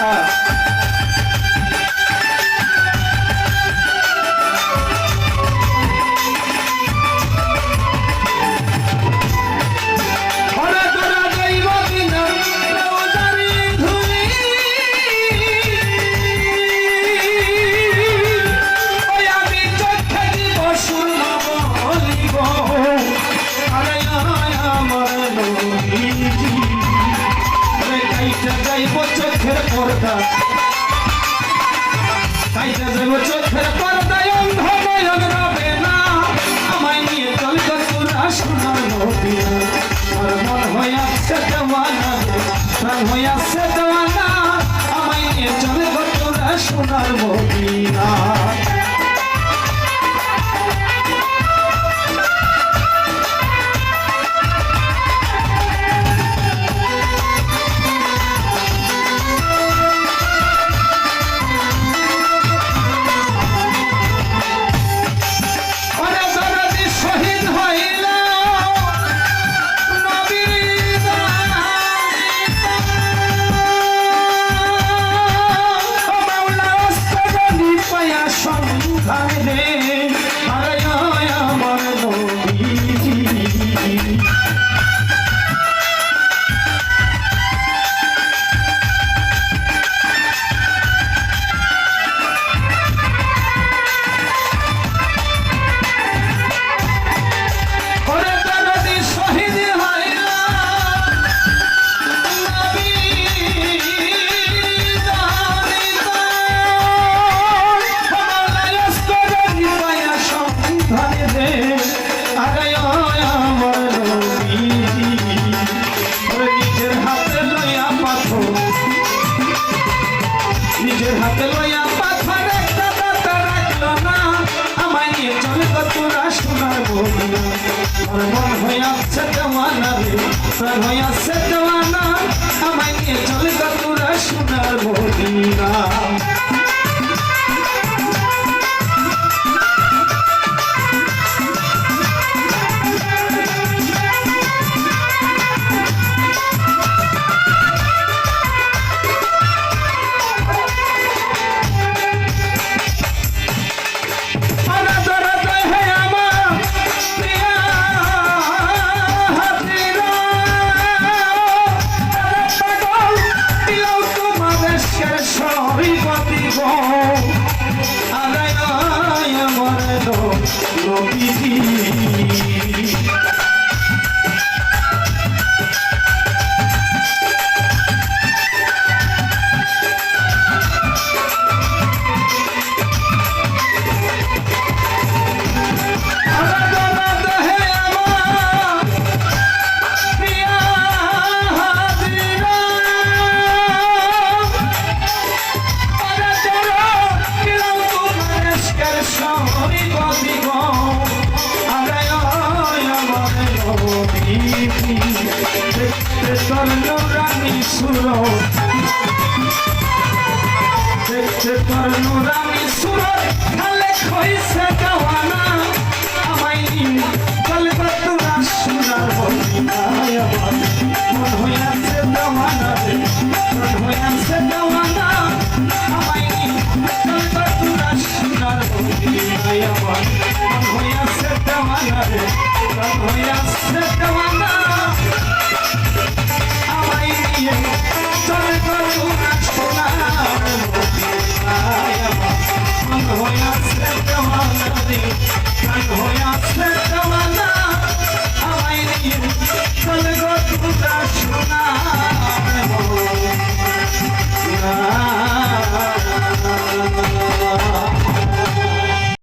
Yeah. কাইটা যাইব চোখের পর্দা। কাইটা যাইব চোখের পর্দায় অন্ধ নয়ন রবে না। আমায় নিয়ে চল তোরা সোনার নবীনা। আর মন হইয়াছে দেওয়ানা, প্রাণ হইয়াছে দেওয়ানা। আমায় নিয়ে চলে তোরা সোনার মদিনা নিজের হাতে লইয়া পাথর একটা দাতা রাখল না। আমায় নিয়ে চলে তো তোরা সোনার বলিয়া আমার মন হইয়াছে দেওয়ানা রে প্রাণ হইয়াছে দেওয়ানা। আমায় নিয়ে চলে তো তোরা সোনার তোর নুরানি সুর। দেখতে তোর নুরানি সুর খালে খইছে দেওয়ানা আমায় নিয়ে চলবে তোরা সোনার বলিনায় আমার মন হইয়াছে দেওয়ানা রে, মন হইয়াছে দেওয়ানা আমায় নিয়ে চলবে তোরা সোনার বলিনায় আমার মন হইয়াছে দেওয়ানা রে, মন হইয়াছে দেওয়ানা